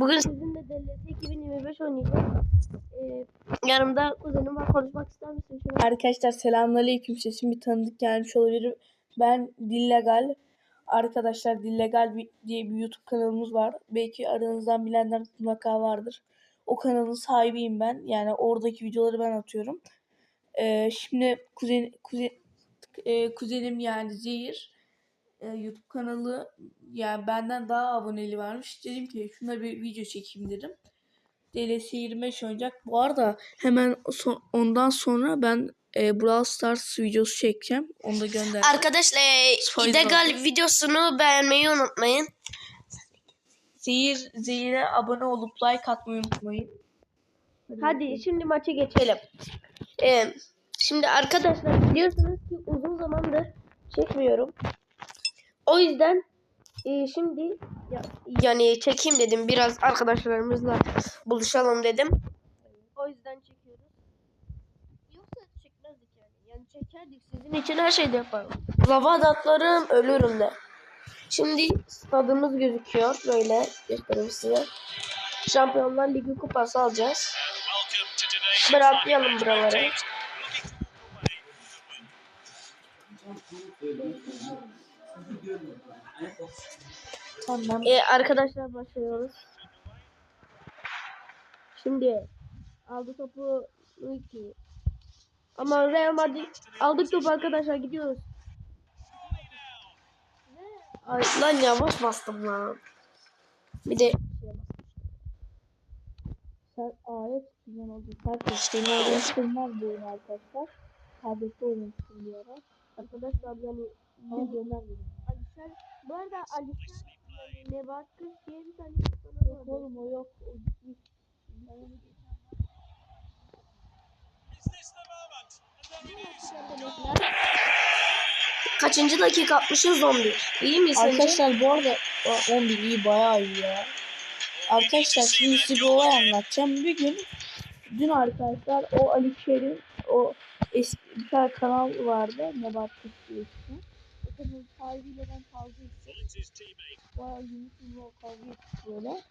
Bugün sizinle DLS 2025 oynayacağız. Ee, yanımda kuzenim var. Konuşmak ister misin? Şuna? Arkadaşlar selamünaleyküm. Sesim bir tanıdık gelmiş olabilir. Ben Dillegal. Arkadaşlar Dillegal diye bir YouTube kanalımız var. Belki aranızdan bilenler mutlaka vardır. O kanalın sahibiyim ben. Yani oradaki videoları ben atıyorum. Ee, şimdi kuzen, kuzen, e, kuzenim yani Zehir e, YouTube kanalı yani benden daha aboneli varmış. Dedim ki şuna bir video çekeyim dedim. DLC 25 oynayacak. Bu arada hemen son- ondan sonra ben e, Brawl Stars videosu çekeceğim. Onu da göndereceğim. Arkadaşlar e, illegal videosunu beğenmeyi unutmayın. Zehir, Zehir'e abone olup like atmayı unutmayın. Hadi şimdi maça geçelim. Ee, şimdi arkadaşlar biliyorsunuz ki uzun zamandır çekmiyorum. O yüzden e, şimdi ya- yani çekeyim dedim. Biraz arkadaşlarımızla buluşalım dedim. O yüzden çekiyoruz. Yoksa çekmezdik yani. Yani çekerdik. Sizin için her şeyi yaparım. Lava adatlarım ölürüm de. Şimdi stadımız gözüküyor. Böyle göstereyim size. Şampiyonlar Ligi kupası alacağız. Bırakmayalım buraları. Tamam. Ee, arkadaşlar başlıyoruz. Şimdi aldı topu Luigi. Ama Real Madrid aldık topu arkadaşlar gidiyoruz. Ay lan yavaş bastım lan. Bir de Sen ayet güzel oldu. Kardeş beni oynaştırmaz bu oyun arkadaşlar. Oynamıştım bir ara. arkadaşlar yani Ama göndermedim. Alişer bu arada Alişer yani Nebat Kız diye bir tane insanı Yok vardı. oğlum o yok. O gitmiş. Kaçıncı dakika atmışız 11. İyi mi sence? Arkadaşlar bu arada o 11 iyi bayağı iyi ya. Arkadaşlar şimdi size bir olay anlatacağım. Bir gün dün arkadaşlar o Ali Şer'in o eski bir tane kanal vardı. Nebat Kız diye. Kanalın sahibiyle ben kavga ettim. Bayağı yumuşak o kavga ettik böyle.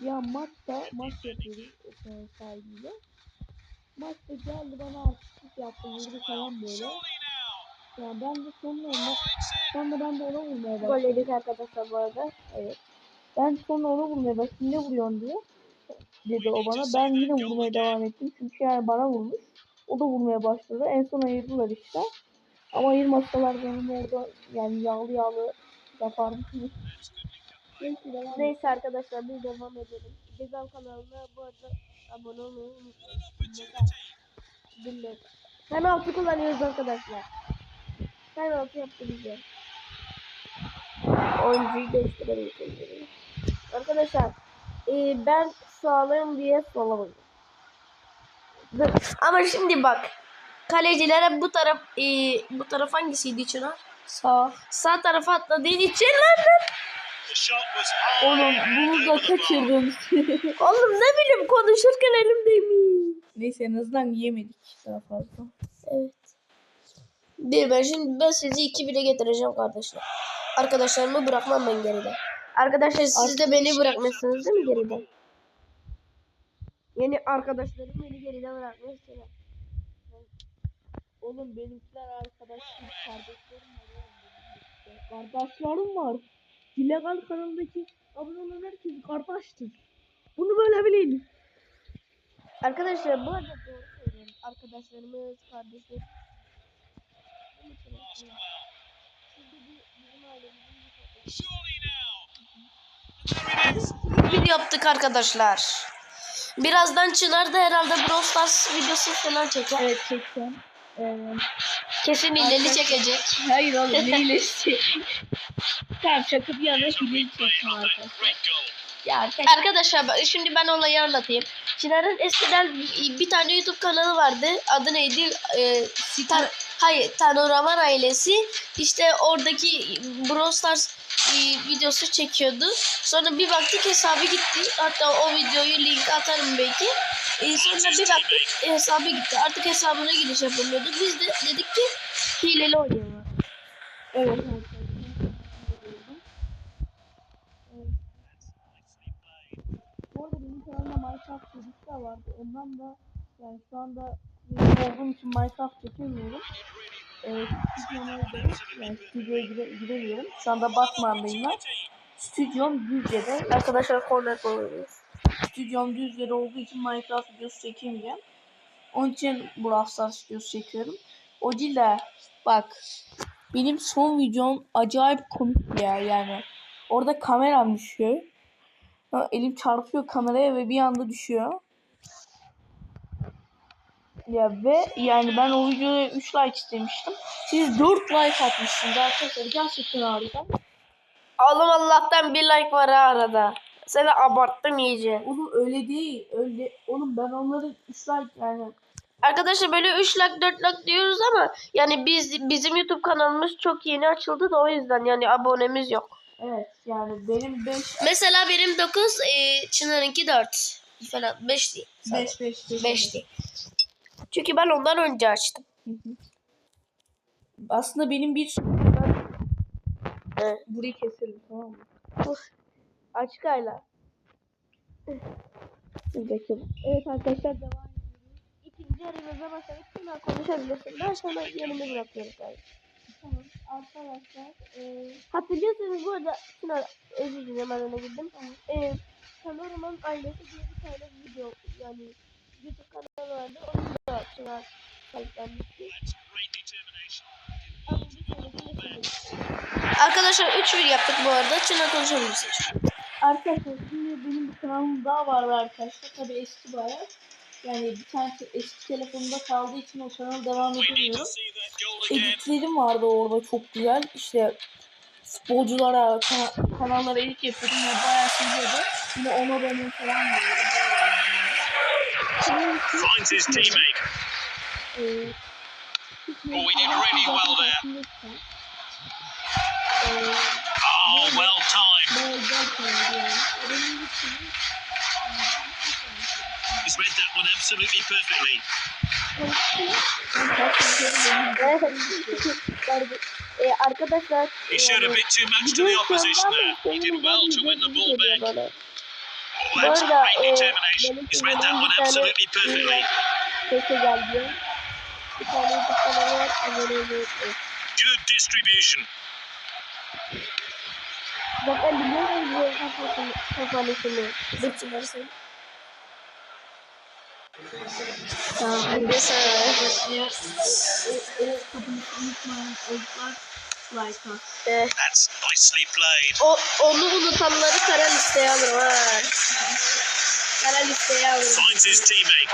Ya maçta maç yapıyoruz o kanalın sahibiyle. Maçta geldi bana artistlik yaptı vurdu falan böyle. Yani ben de sonra ona, sonra ben de ona vurmaya başladım. Gol yedik arkadaşlar bu arada. Evet. Ben sonra ona vurmaya başladım. Ne vuruyorsun diye. Dedi o bana. Ben yine vurmaya devam ettim. Çünkü yani bana vurmuş. O da vurmaya başladı. En son ayırdılar işte. Ama ayırmasalar benim orada yani yağlı yağlı yapardım. Neyse arkadaşlar biz devam edelim. Gezel kanalına bu arada abone olmayı unutmayın. Penaltı kullanıyoruz arkadaşlar. Penaltı yaptı bize. Oyuncuyu değiştirelim. şimdi. Arkadaşlar e, ben sağlayayım diye. Dur. Ama şimdi bak. Kalecilere bu taraf e, bu taraf hangisiydi Çınar? Sağ. Sağ tarafa atladığı için lan Oğlum bunu da kaçırdım. Oğlum ne bileyim konuşurken elimdeymiş. Neyse en azından yiyemedik daha fazla. Evet. Bir ben şimdi ben sizi iki bire getireceğim kardeşler. Arkadaşlarımı bırakmam ben geride. Arkadaşlar siz de beni bırakmazsınız değil mi geride? Yani arkadaşlarım beni geride bırakmazsınız. Oğlum benimkiler arkadaşım, kardeşlerim var oğlum benim işte. Kardeşlerim var. İllegal kanalındaki abone olan herkes kardeştir. Bunu böyle bilin. Arkadaşlar bu arada doğru söylüyorum. Arkadaşlarımız, kardeşler. Bir yaptık arkadaşlar. Birazdan Çınar da herhalde Brawl Stars videosu falan çeker. Evet çekeceğim. Ee, Kesin hileli çekecek. hayır oğlum ne iyilesi. tamam şaka bir yana hileli çekeceğim arkadaşlar. Ya arkadaşlar. Şimdi ben olayı anlatayım. Çınar'ın eskiden bir- tane YouTube kanalı vardı. Adı neydi? Ee, Tan Hayır, Tanoraman ailesi. İşte oradaki Brawl Stars e, videosu çekiyordu. Sonra bir baktık hesabı gitti. Hatta o videoyu link atarım belki. E, sonra bir baktık hesabı gitti. Artık hesabına giriş yapamıyorduk. Biz de dedik ki hileli oynayalım. Evet arkadaşlar. Kanalımda Minecraft serisi de vardı. Ondan da yani şu anda olduğum için Minecraft çekemiyorum. Ee, da yani stüdyoya gire, giremiyorum. Şu anda Batman'dayım ben. Stüdyom Düzce'de. Arkadaşlar kornet oluyoruz. Stüdyom Düzce'de olduğu için Minecraft videosu çekemeyeceğim. Onun için Brawl Stars videosu çekiyorum. O Cilla bak benim son videom acayip komik ya yani. Orada kameram düşüyor. Ha, Elim çarpıyor kameraya ve bir anda düşüyor. Ya ve yani ben o videoya 3 like istemiştim. Siz 4 like atmışsınız arkadaşlar. Gerçekten harika. Oğlum Allah'tan bir like var ha arada. Seni abarttım iyice. Oğlum öyle değil. Öyle. Oğlum ben onları 3 like yani Arkadaşlar böyle 3 like 4 like diyoruz ama yani biz bizim YouTube kanalımız çok yeni açıldı da o yüzden yani abonemiz yok. Evet yani benim 5 Mesela benim 9, e, Çınar'ınki 4 falan 5 değil. 5 5 5 değil. Çünkü ben ondan önce açtım. Aslında benim bir Evet. burayı keselim tamam mı? Açık aylar. Evet arkadaşlar devam ediyoruz. İkinci aramıza başladık. Çınar konuşabilirsin. Ben sana yanımı bırakıyorum kardeşim. Tamam arkadaşlar e, Hatırlıyorsanız bu arada Çınar özür dilerim öne girdim. Ee, Panorama'nın ailesi diye bir tane video yani YouTube kanalı vardı. Onu da bir tanesini yapamadık. Arkadaşlar 3-1 yaptık bu arada. Çınar konuşabilirsin. arkadaşlar şimdi benim bir kanalım daha vardı arkadaşlar. Tabi eski bayağı. Yani bir tane te- eski telefonumda kaldığı için o kanal devam edemiyorum. Editlerim vardı orada çok güzel. İşte futbolculara, kana- kanallara edit yapıyordum ve bayağı seviyordu. Yine ona benim falan vardı. İyiydi. Finds his teammate. Ee, Oh, he did really well there. Oh, well timed. He's read that one absolutely perfectly. He showed a bit too much to the opposition there. He did well to win the ball back. Oh, that's great determination. He's read that one absolutely perfectly. Tane YouTube kanalı Tamam. Bir sana. Ee, That's nicely played. o, onu unutanları kara listeye alırım ha. Kara listeye alırım. Finds his teammate.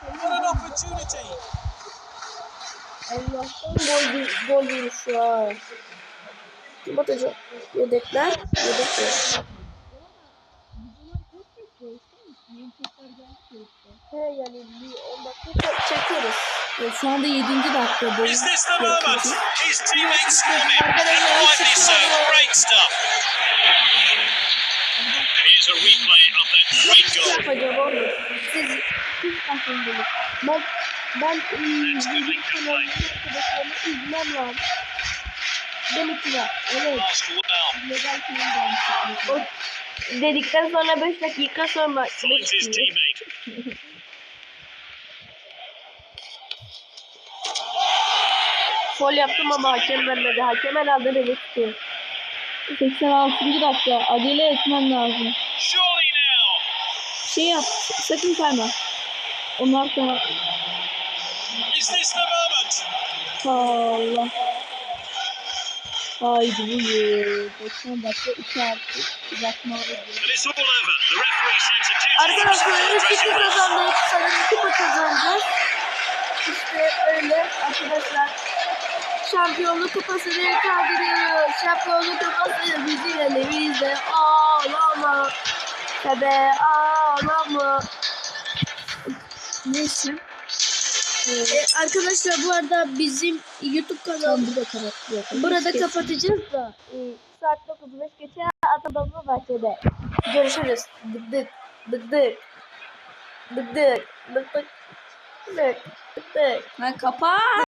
What an opportunity. Allah'tan gol, gol yemiş şu an. Kim atacak? Yedekler. Yedekler. He yani bir 10 dakika çekeriz. Ya şu anda 7. dakika. Is this the moment? His teammate scored it. And rightly so. Great stuff. Here's a replay of that great goal. yapacağım oğlum? Siz, siz bakın. Ben, ben bizim kanalımın arkadaşlarını izlemem lazım. Benimki var. Evet. Legal kanaldan O dedikten sonra 5 dakika sonra Gol yaptım ama hakem vermedi. Hakem herhalde beni tutuyor. 86. dakika. Acele etmem lazım. Şey yap. Sakın kayma. Onlar sonra... Allah. Haydi bu Bakın dakika 2 artı. Uzatma Arkadaşlar 3-2 kazandık. Sanırım 2 kazandık. İşte öyle arkadaşlar. Şampiyonluk kupasını kaldırıyoruz. Şampiyonluk kupası bizim elimizde. Ağlama. Tebe ağlama. Neyse. Ee, arkadaşlar bu arada bizim YouTube kanalımızı da kapatıyor. Burada kapatacağız da. E, saat 9.05 geçe Atababa bahçede. Görüşürüz. Dık dık. Dık dık. Dık dık. Dık dık. Dık dık. Lan kapat.